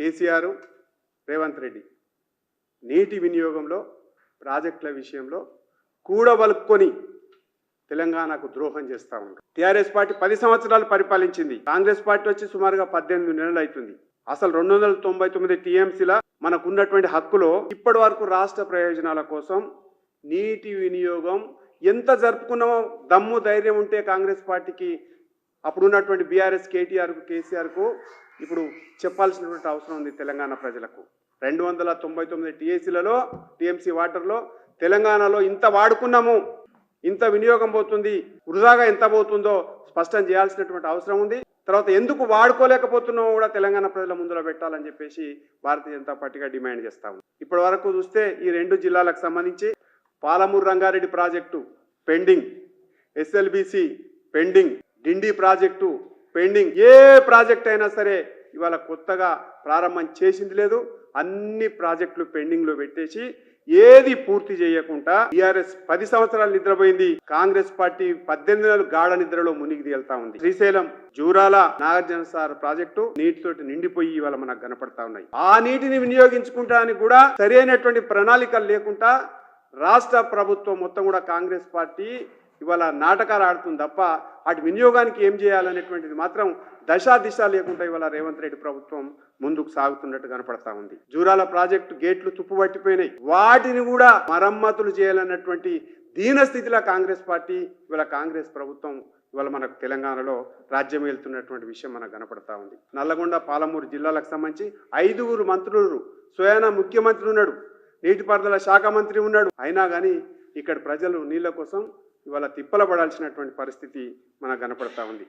కేసీఆర్ రేవంత్ రెడ్డి నీటి వినియోగంలో ప్రాజెక్టుల విషయంలో కూడబలుక్కొని తెలంగాణకు ద్రోహం చేస్తూ ఉన్నారు టీఆర్ఎస్ పార్టీ పది సంవత్సరాలు పరిపాలించింది. కాంగ్రెస్ పార్టీ వచ్చి సుమారుగా పద్దెనిమిది నెలలు అవుతుంది అసలు రెండు వందల తొంభై తొమ్మిది టీఎంసీల మనకున్నటువంటి హక్కులో ఇప్పటి వరకు రాష్ట్ర ప్రయోజనాల కోసం నీటి వినియోగం ఎంత జరుపుకున్నామో దమ్ము ధైర్యం ఉంటే కాంగ్రెస్ పార్టీకి అప్పుడున్నటువంటి బీఆర్ఎస్ కేటీఆర్కు కేసీఆర్కు ఇప్పుడు చెప్పాల్సినటువంటి అవసరం ఉంది తెలంగాణ ప్రజలకు. రెండు వందల తొంభై తొమ్మిది టీఎస్సీలలో టీఎంసీ వాటర్లో తెలంగాణలో ఇంత వాడుకున్నాము ఇంత వినియోగం పోతుంది వృధాగా ఎంత పోతుందో స్పష్టం చేయాల్సినటువంటి అవసరం ఉంది. తర్వాత ఎందుకు వాడుకోలేకపోతున్నామో కూడా తెలంగాణ ప్రజల ముందులో పెట్టాలని చెప్పేసి భారతీయ జనతా పార్టీగా డిమాండ్ చేస్తాము ఇప్పటి వరకు చూస్తే ఈ రెండు జిల్లాలకు సంబంధించి Palamuru Rangareddy project pending SLBC pending Dindi project pending ఏ ప్రాజెక్ట్ అయినా సరే ఇవాళ కొత్తగా ప్రారంభం చేసింది లేదు. అన్ని ప్రాజెక్టులు పెండింగ్లో పెట్టేసి ఏది పూర్తి చేయకుండా టిఆర్ఎస్ పది సంవత్సరాలు నిద్రపోయింది. కాంగ్రెస్ పార్టీ పద్దెనిమిది నెలలు గాఢ నిద్రలో మునిగి తేలుతా ఉంది. శ్రీశైలం జూరాల నాగార్జున సార్ ప్రాజెక్టు నీటితోటి నిండిపోయి ఇవాళ మనకు కనపడతా ఉన్నాయి. ఆ నీటిని వినియోగించుకుంటానికి కూడా సరైనటువంటి ప్రణాళికలు లేకుండా రాష్ట్ర ప్రభుత్వం మొత్తం కూడా కాంగ్రెస్ పార్టీ ఇవాళ నాటకాలు ఆడుతుంది తప్ప వాటి వినియోగానికి ఏం చేయాలనేటువంటిది మాత్రం దశా దిశ లేకుండా ఇవాళ రేవంత్ రెడ్డి ప్రభుత్వం ముందుకు సాగుతున్నట్టు కనపడతా ఉంది. జూరాల ప్రాజెక్టు గేట్లు తుప్పుబట్టిపోయినాయి వాటిని కూడా మరమ్మతులు చేయాలన్నటువంటి దీన స్థితిలో కాంగ్రెస్ పార్టీ ఇవాళ కాంగ్రెస్ ప్రభుత్వం ఇవాళ మనకు తెలంగాణలో రాజ్యం వెళ్తున్నటువంటి విషయం మనకు కనపడతా ఉంది. నల్లగొండ పాలమూరు జిల్లాలకు సంబంధించి ఐదుగురు మంత్రులు స్వయాన ముఖ్యమంత్రి ఉన్నాడు. నీటిపారుదల శాఖ మంత్రి ఉన్నాడు. అయినా కానీ ఇక్కడ ప్రజలు నీళ్ళ కోసం ఇవాళ తిప్పల పడాల్సినటువంటి పరిస్థితి మనకు కనపడతా ఉంది.